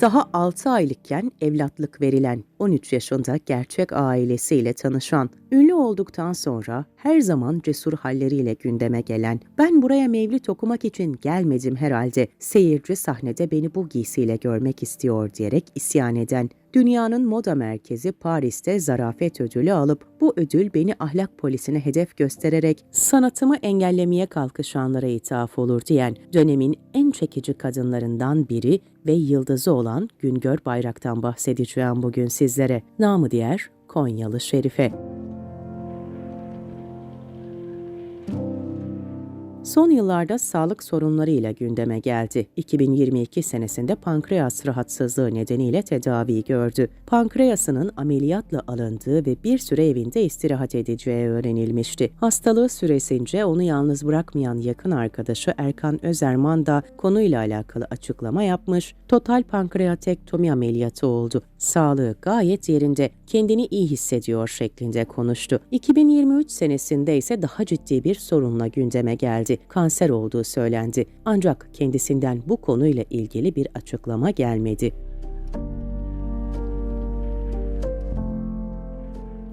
Daha 6 aylıkken evlatlık verilen 13 yaşında gerçek ailesiyle tanışan, ünlü olduktan sonra her zaman cesur halleriyle gündeme gelen, ben buraya mevlüt okumak için gelmedim herhalde, seyirci sahnede beni bu giysiyle görmek istiyor diyerek isyan eden, dünyanın moda merkezi Paris'te zarafet ödülü alıp bu ödül beni ahlak polisine hedef göstererek sanatımı engellemeye kalkışanlara ithaf olur diyen dönemin en çekici kadınlarından biri ve yıldızı olan Güngör Bayrak'tan bahsedeceğim bugün sizlere. Namı diğer Konyalı Şerife. Son yıllarda sağlık sorunlarıyla gündeme geldi. 2022 senesinde pankreas rahatsızlığı nedeniyle tedavi gördü. Pankreasının ameliyatla alındığı ve bir süre evinde istirahat edeceği öğrenilmişti. Hastalığı süresince onu yalnız bırakmayan yakın arkadaşı Erkan Özerman da konuyla alakalı açıklama yapmış. Total pankreatektomi ameliyatı oldu. Sağlığı gayet yerinde, kendini iyi hissediyor şeklinde konuştu. 2023 senesinde ise daha ciddi bir sorunla gündeme geldi. Kanser olduğu söylendi. Ancak kendisinden bu konuyla ilgili bir açıklama gelmedi.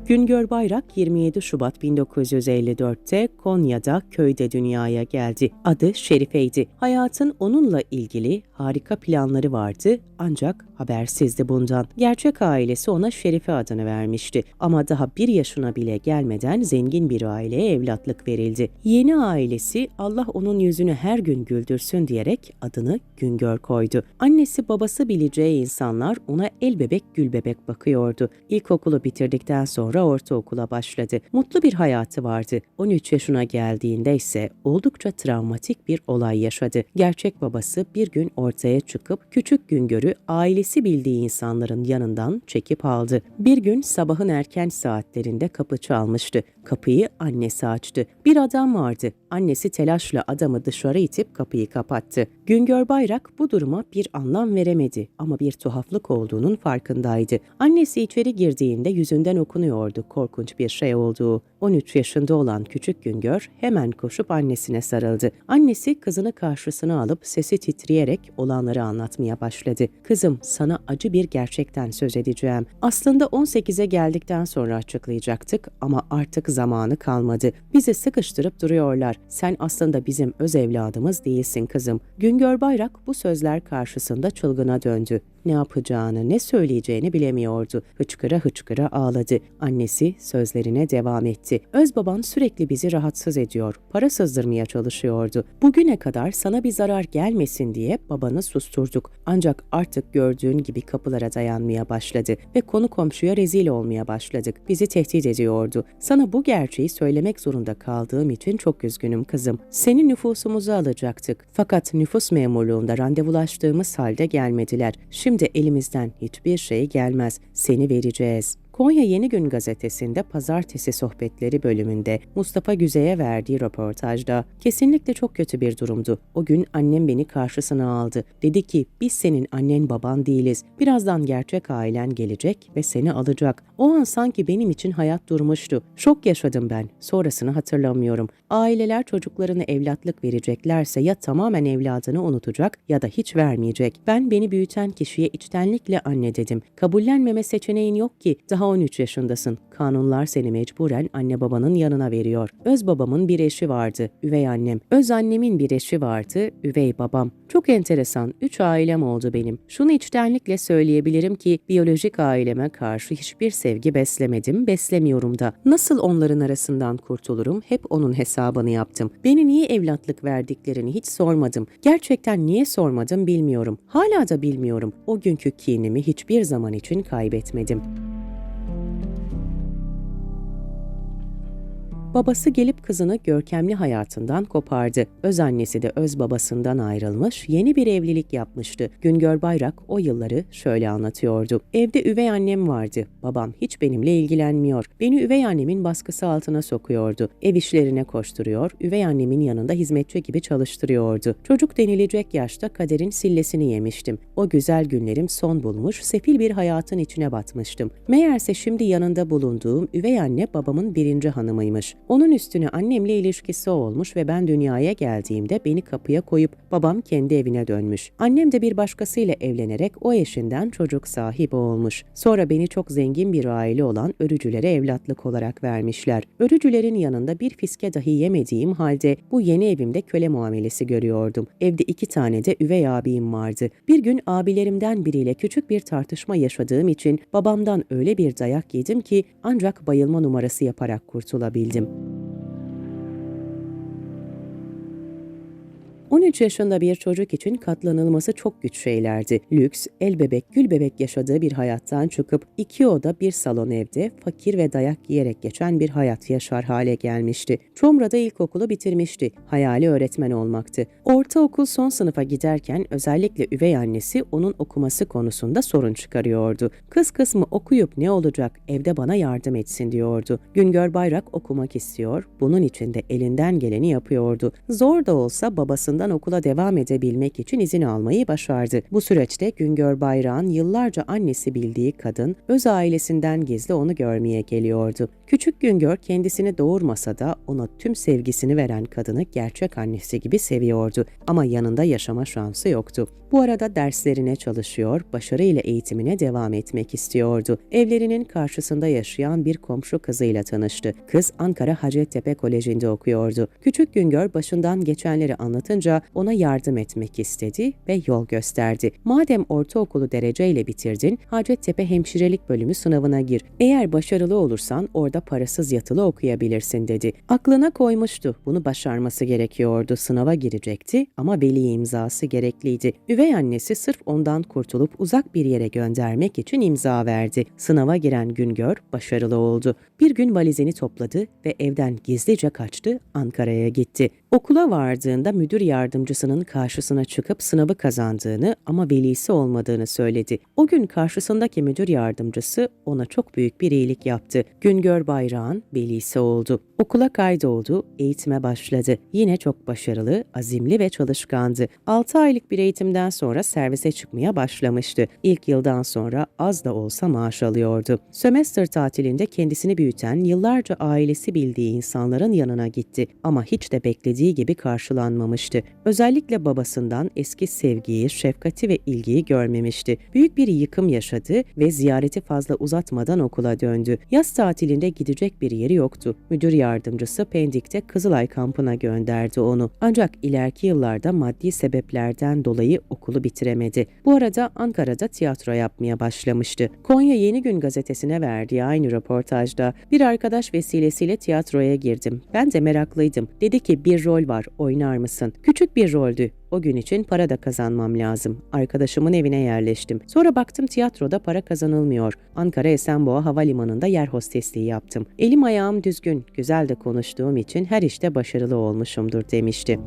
Güngör Bayrak 27 Şubat 1954'te Konya'da köyde dünyaya geldi. Adı Şerife'ydi. Hayatın onunla ilgili harika planları vardı ancak habersizdi bundan. Gerçek ailesi ona Şerife adını vermişti ama daha bir yaşına bile gelmeden zengin bir aileye evlatlık verildi. Yeni ailesi Allah onun yüzünü her gün güldürsün diyerek adını Güngör koydu. Annesi babası bileceği insanlar ona el bebek gül bebek bakıyordu. İlkokulu bitirdikten sonra ortaokula başladı. Mutlu bir hayatı vardı. 13 yaşına geldiğinde ise oldukça travmatik bir olay yaşadı. Gerçek babası bir gün ortaya çıkıp küçük Güngör'ü ailesi bildiği insanların yanından çekip aldı. Bir gün sabahın erken saatlerinde kapı çalmıştı. Kapıyı annesi açtı. Bir adam vardı. Annesi telaşla adamı dışarı itip kapıyı kapattı. Güngör Bayrak bu duruma bir anlam veremedi ama bir tuhaflık olduğunun farkındaydı. Annesi içeri girdiğinde yüzünden okunuyordu korkunç bir şey olduğu. 13 yaşında olan küçük Güngör hemen koşup annesine sarıldı. Annesi kızını karşısına alıp sesi titreyerek olanları anlatmaya başladı. Kızım sana acı bir gerçekten söz edeceğim. Aslında 18'e geldikten sonra açıklayacaktık ama artık zamanı kalmadı. Bizi sıkıştırıp duruyorlar. Sen aslında bizim öz evladımız değilsin kızım. Güngör Bayrak bu sözler karşısında çılgına döndü. Ne yapacağını, ne söyleyeceğini bilemiyordu. Hıçkıra hıçkıra ağladı. Annesi sözlerine devam etti. Öz baban sürekli bizi rahatsız ediyor. Para sızdırmaya çalışıyordu. Bugüne kadar sana bir zarar gelmesin diye babanı susturduk. Ancak artık gördüğün gibi kapılara dayanmaya başladı ve konu komşuya rezil olmaya başladık. Bizi tehdit ediyordu. Sana bu gerçeği söylemek zorunda kaldığım için çok üzgünüm kızım. Seni nüfusumuza alacaktık. Fakat nüfus memurluğunda randevulaştığımız halde gelmediler. Şimdi elimizden hiçbir şey gelmez. Seni vereceğiz. Konya Yeni Gün gazetesinde Pazartesi Sohbetleri bölümünde Mustafa Güzey'e verdiği röportajda kesinlikle çok kötü bir durumdu. O gün annem beni karşısına aldı. Dedi ki biz senin annen baban değiliz. Birazdan gerçek ailen gelecek ve seni alacak. O an sanki benim için hayat durmuştu. Şok yaşadım ben. Sonrasını hatırlamıyorum. Aileler çocuklarını evlatlık vereceklerse ya tamamen evladını unutacak ya da hiç vermeyecek. Ben beni büyüten kişiye içtenlikle anne dedim. Kabullenmeme seçeneğin yok ki. Daha 13 yaşındasın. Kanunlar seni mecburen anne babanın yanına veriyor. Öz babamın bir eşi vardı, üvey annem. Öz annemin bir eşi vardı, üvey babam. Çok enteresan, üç ailem oldu benim. Şunu içtenlikle söyleyebilirim ki biyolojik aileme karşı hiçbir sevgi beslemedim, beslemiyorum da. Nasıl onların arasından kurtulurum hep onun hesabını yaptım. Beni niye evlatlık verdiklerini hiç sormadım. Gerçekten niye sormadım bilmiyorum. Hala da bilmiyorum. O günkü kinimi hiçbir zaman için kaybetmedim. Babası gelip kızını görkemli hayatından kopardı. Öz annesi de öz babasından ayrılmış, yeni bir evlilik yapmıştı. Güngör Bayrak o yılları şöyle anlatıyordu. Evde üvey annem vardı. Babam hiç benimle ilgilenmiyor. Beni üvey annemin baskısı altına sokuyordu. Ev işlerine koşturuyor, üvey annemin yanında hizmetçi gibi çalıştırıyordu. Çocuk denilecek yaşta kaderin sillesini yemiştim. O güzel günlerim son bulmuş, sefil bir hayatın içine batmıştım. Meğerse şimdi yanında bulunduğum üvey anne babamın birinci hanımıymış. Onun üstüne annemle ilişkisi olmuş ve ben dünyaya geldiğimde beni kapıya koyup babam kendi evine dönmüş. Annem de bir başkasıyla evlenerek o eşinden çocuk sahibi olmuş. Sonra beni çok zengin bir aile olan örücülere evlatlık olarak vermişler. Örücülerin yanında bir fiske dahi yemediğim halde bu yeni evimde köle muamelesi görüyordum. Evde iki tane de üvey abim vardı. Bir gün abilerimden biriyle küçük bir tartışma yaşadığım için babamdan öyle bir dayak yedim ki ancak bayılma numarası yaparak kurtulabildim. time. 13 yaşında bir çocuk için katlanılması çok güç şeylerdi. Lüks, el bebek, gül bebek yaşadığı bir hayattan çıkıp iki oda bir salon evde fakir ve dayak yiyerek geçen bir hayat yaşar hale gelmişti. Çomra'da ilkokulu bitirmişti. Hayali öğretmen olmaktı. Ortaokul son sınıfa giderken özellikle üvey annesi onun okuması konusunda sorun çıkarıyordu. Kız kısmı okuyup ne olacak evde bana yardım etsin diyordu. Güngör Bayrak okumak istiyor, bunun için de elinden geleni yapıyordu. Zor da olsa babasından okula devam edebilmek için izin almayı başardı. Bu süreçte Güngör Bayrak'ın yıllarca annesi bildiği kadın öz ailesinden gizli onu görmeye geliyordu. Küçük Güngör kendisini doğurmasa da ona tüm sevgisini veren kadını gerçek annesi gibi seviyordu ama yanında yaşama şansı yoktu. Bu arada derslerine çalışıyor, başarıyla eğitimine devam etmek istiyordu. Evlerinin karşısında yaşayan bir komşu kızıyla tanıştı. Kız Ankara Hacettepe Koleji'nde okuyordu. Küçük Güngör başından geçenleri anlatınca ona yardım etmek istedi ve yol gösterdi. Madem ortaokulu dereceyle bitirdin, Hacettepe Hemşirelik Bölümü sınavına gir. Eğer başarılı olursan orada parasız yatılı okuyabilirsin dedi. Aklına koymuştu. Bunu başarması gerekiyordu. Sınava girecekti ama veli imzası gerekliydi. Üvey annesi sırf ondan kurtulup uzak bir yere göndermek için imza verdi. Sınava giren Güngör başarılı oldu. Bir gün valizini topladı ve evden gizlice kaçtı, Ankara'ya gitti. Okula vardığında müdür yardımcısının karşısına çıkıp sınavı kazandığını ama velisi olmadığını söyledi. O gün karşısındaki müdür yardımcısı ona çok büyük bir iyilik yaptı. Güngör Bayrağın velisi oldu. Okula kaydoldu, eğitime başladı. Yine çok başarılı, azimli ve çalışkandı. 6 aylık bir eğitimden sonra servise çıkmaya başlamıştı. İlk yıldan sonra az da olsa maaş alıyordu. Sömestr tatilinde kendisini büyüten, yıllarca ailesi bildiği insanların yanına gitti ama hiç de beklediği gibi karşılanmamıştı. Özellikle babasından eski sevgiyi, şefkati ve ilgiyi görmemişti. Büyük bir yıkım yaşadı ve ziyareti fazla uzatmadan okula döndü. Yaz tatilinde gidecek bir yeri yoktu. Müdür yardımcısı Pendik'te Kızılay kampına gönderdi onu. Ancak ileriki yıllarda maddi sebeplerden dolayı okulu bitiremedi. Bu arada Ankara'da tiyatro yapmaya başlamıştı. Konya Yeni Gün gazetesine verdiği aynı röportajda bir arkadaş vesilesiyle tiyatroya girdim. Ben de meraklıydım. Dedi ki bir rol var oynar mısın? Küçük bir roldü. O gün için para da kazanmam lazım. Arkadaşımın evine yerleştim. Sonra baktım tiyatroda para kazanılmıyor. Ankara Esenboğa Havalimanı'nda yer hostesliği yaptım. Elim ayağım düzgün, güzel de konuştuğum için her işte başarılı olmuşumdur demişti.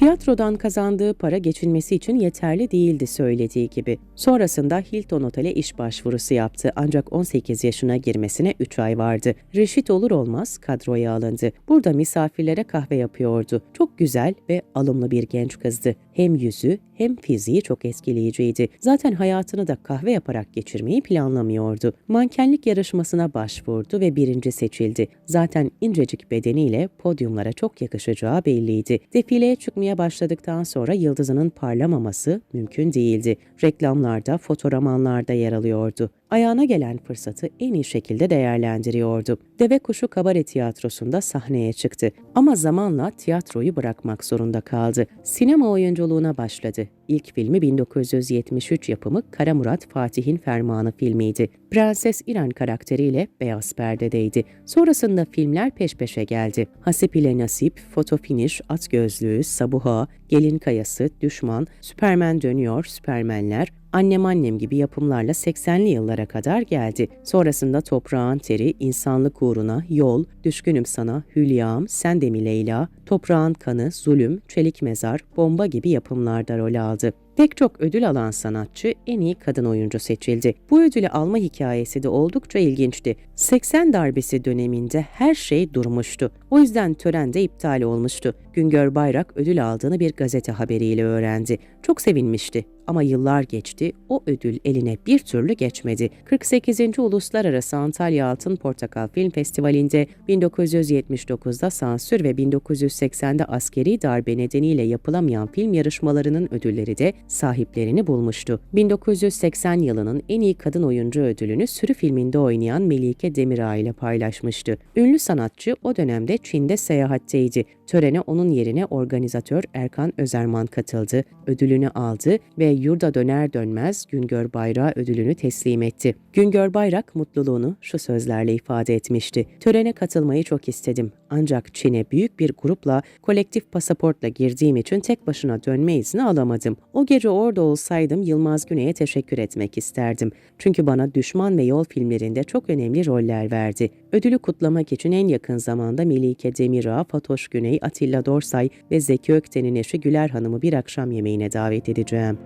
Tiyatrodan kazandığı para geçinmesi için yeterli değildi söylediği gibi. Sonrasında Hilton Otel'e iş başvurusu yaptı ancak 18 yaşına girmesine 3 ay vardı. Reşit olur olmaz kadroya alındı. Burada misafirlere kahve yapıyordu. Çok güzel ve alımlı bir genç kızdı. Hem yüzü hem fiziği çok etkileyiciydi. Zaten hayatını da kahve yaparak geçirmeyi planlamıyordu. Mankenlik yarışmasına başvurdu ve birinci seçildi. Zaten incecik bedeniyle podyumlara çok yakışacağı belliydi. Defileye çıkmaya başladıktan sonra yıldızının parlamaması mümkün değildi. Reklamlarda, fotoğramanlarda yer alıyordu ayağına gelen fırsatı en iyi şekilde değerlendiriyordu. Deve Kuşu Kabare Tiyatrosu'nda sahneye çıktı ama zamanla tiyatroyu bırakmak zorunda kaldı. Sinema oyunculuğuna başladı. İlk filmi 1973 yapımı Kara Murat Fatih'in Fermanı filmiydi. Prenses İran karakteriyle beyaz perdedeydi. Sonrasında filmler peş peşe geldi. Hasip ile Nasip, Foto Finish, At Gözlüğü, Sabuha, Gelin Kayası, Düşman, Süpermen Dönüyor, Süpermenler, Annem Annem gibi yapımlarla 80'li yıllara kadar geldi. Sonrasında Toprağın Teri, İnsanlık Uğruna, Yol, Düşkünüm Sana, Hülya'm, Sen de Leyla, Toprağın Kanı, Zulüm, Çelik Mezar, Bomba gibi yapımlarda rol aldı aldı. Pek çok ödül alan sanatçı en iyi kadın oyuncu seçildi. Bu ödülü alma hikayesi de oldukça ilginçti. 80 darbesi döneminde her şey durmuştu. O yüzden tören de iptal olmuştu. Güngör Bayrak ödül aldığını bir gazete haberiyle öğrendi. Çok sevinmişti ama yıllar geçti, o ödül eline bir türlü geçmedi. 48. Uluslararası Antalya Altın Portakal Film Festivali'nde 1979'da sansür ve 1980'de askeri darbe nedeniyle yapılamayan film yarışmalarının ödülleri de sahiplerini bulmuştu. 1980 yılının en iyi kadın oyuncu ödülünü sürü filminde oynayan Melike Demirağ ile paylaşmıştı. Ünlü sanatçı o dönemde Çin'de seyahatteydi. Törene onun yerine organizatör Erkan Özerman katıldı, ödülünü aldı ve yurda döner dönmez Güngör Bayrak'a ödülünü teslim etti. Güngör Bayrak mutluluğunu şu sözlerle ifade etmişti. Törene katılmayı çok istedim ancak Çin'e büyük bir grupla kolektif pasaportla girdiğim için tek başına dönme izni alamadım. O gece orada olsaydım Yılmaz Güney'e teşekkür etmek isterdim. Çünkü bana Düşman ve Yol filmlerinde çok önemli roller verdi. Ödülü kutlamak için en yakın zamanda Melike Demirağ, Fatoş Güney, Atilla Dorsay ve Zeki Ökten'in eşi Güler Hanım'ı bir akşam yemeğine davet edeceğim.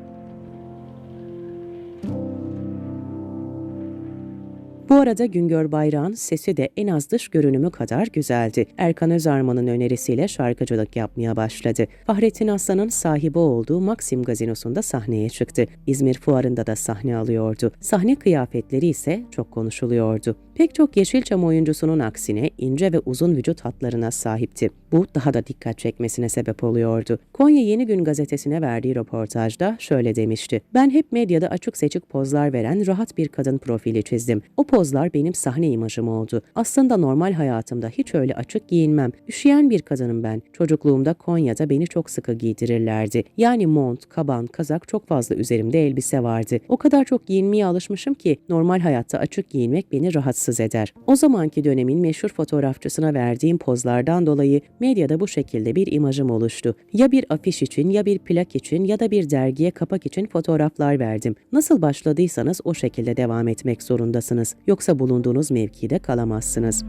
Bu arada Güngör Bayrağ'ın sesi de en az dış görünümü kadar güzeldi. Erkan Özarman'ın önerisiyle şarkıcılık yapmaya başladı. Fahrettin Aslan'ın sahibi olduğu Maxim Gazinosu'nda sahneye çıktı. İzmir Fuarı'nda da sahne alıyordu. Sahne kıyafetleri ise çok konuşuluyordu. Pek çok Yeşilçam oyuncusunun aksine ince ve uzun vücut hatlarına sahipti. Bu daha da dikkat çekmesine sebep oluyordu. Konya Yeni Gün gazetesine verdiği röportajda şöyle demişti. Ben hep medyada açık seçik pozlar veren rahat bir kadın profili çizdim. O pozlar benim sahne imajım oldu. Aslında normal hayatımda hiç öyle açık giyinmem. Üşüyen bir kadınım ben. Çocukluğumda Konya'da beni çok sıkı giydirirlerdi. Yani mont, kaban, kazak çok fazla üzerimde elbise vardı. O kadar çok giyinmeye alışmışım ki normal hayatta açık giyinmek beni rahatsız eder. O zamanki dönemin meşhur fotoğrafçısına verdiğim pozlardan dolayı medyada bu şekilde bir imajım oluştu. Ya bir afiş için ya bir plak için ya da bir dergiye kapak için fotoğraflar verdim. Nasıl başladıysanız o şekilde devam etmek zorundasınız. Yoksa bulunduğunuz mevkide kalamazsınız.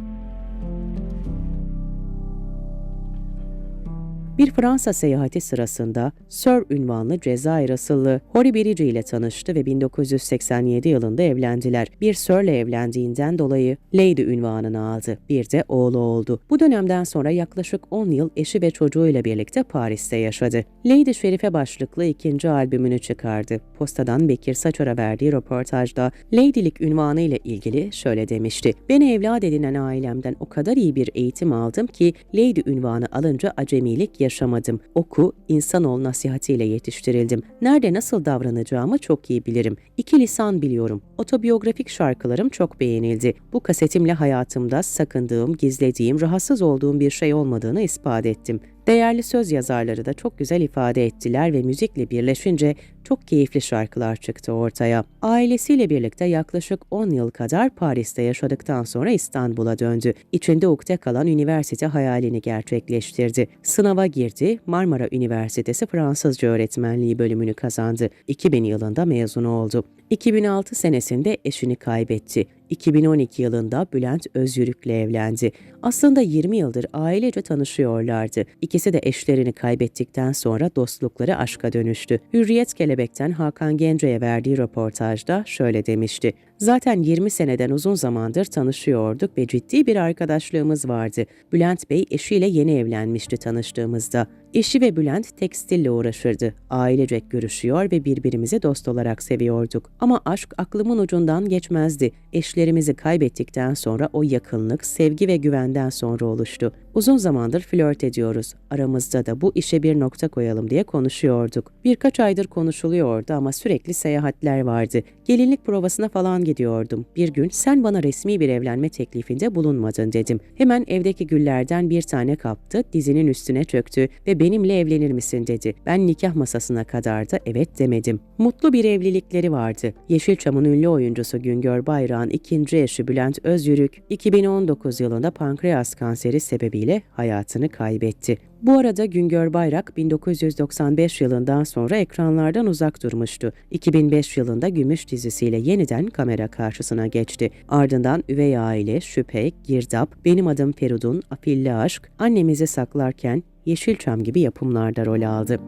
Bir Fransa seyahati sırasında Sir ünvanlı Cezayir asıllı Hori Birici ile tanıştı ve 1987 yılında evlendiler. Bir Sir'le evlendiğinden dolayı Lady ünvanını aldı. Bir de oğlu oldu. Bu dönemden sonra yaklaşık 10 yıl eşi ve çocuğuyla birlikte Paris'te yaşadı. Lady Şerife başlıklı ikinci albümünü çıkardı. Postadan Bekir Saçar'a verdiği röportajda Lady'lik ünvanı ile ilgili şöyle demişti. Beni evlat edinen ailemden o kadar iyi bir eğitim aldım ki Lady ünvanı alınca acemilik yaşamadım. Oku, insanoğlu nasihatiyle yetiştirildim. Nerede nasıl davranacağımı çok iyi bilirim. İki lisan biliyorum. Otobiyografik şarkılarım çok beğenildi. Bu kasetimle hayatımda sakındığım, gizlediğim, rahatsız olduğum bir şey olmadığını ispat ettim. Değerli söz yazarları da çok güzel ifade ettiler ve müzikle birleşince çok keyifli şarkılar çıktı ortaya. Ailesiyle birlikte yaklaşık 10 yıl kadar Paris'te yaşadıktan sonra İstanbul'a döndü. İçinde ukde kalan üniversite hayalini gerçekleştirdi. Sınava girdi, Marmara Üniversitesi Fransızca öğretmenliği bölümünü kazandı. 2000 yılında mezun oldu. 2006 senesinde eşini kaybetti. 2012 yılında Bülent Özyürük'le evlendi. Aslında 20 yıldır ailece tanışıyorlardı. İkisi de eşlerini kaybettikten sonra dostlukları aşka dönüştü. Hürriyet Kelebek'ten Hakan Gence'ye verdiği röportajda şöyle demişti. Zaten 20 seneden uzun zamandır tanışıyorduk ve ciddi bir arkadaşlığımız vardı. Bülent Bey eşiyle yeni evlenmişti tanıştığımızda. Eşi ve Bülent tekstille uğraşırdı. Ailecek görüşüyor ve birbirimizi dost olarak seviyorduk. Ama aşk aklımın ucundan geçmezdi. Eşlerimizi kaybettikten sonra o yakınlık, sevgi ve güvenden sonra oluştu. Uzun zamandır flört ediyoruz. Aramızda da bu işe bir nokta koyalım diye konuşuyorduk. Birkaç aydır konuşuluyordu ama sürekli seyahatler vardı. Gelinlik provasına falan gidiyordum. Bir gün sen bana resmi bir evlenme teklifinde bulunmadın dedim. Hemen evdeki güllerden bir tane kaptı, dizinin üstüne çöktü ve benimle evlenir misin dedi. Ben nikah masasına kadar da evet demedim. Mutlu bir evlilikleri vardı. Yeşilçam'ın ünlü oyuncusu Güngör Bayrak'ın ikinci eşi Bülent Özyürük 2019 yılında pankreas kanseri sebebiyle hayatını kaybetti. Bu arada Güngör Bayrak 1995 yılından sonra ekranlardan uzak durmuştu. 2005 yılında Gümüş dizisiyle yeniden kamera karşısına geçti. Ardından Üvey Aile, Şüphe, Girdap, Benim Adım Feridun, Afilli Aşk, Annemizi Saklarken, Yeşilçam gibi yapımlarda rol aldı.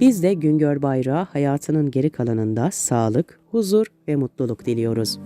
Biz de Güngör Bayrağı hayatının geri kalanında sağlık, huzur ve mutluluk diliyoruz.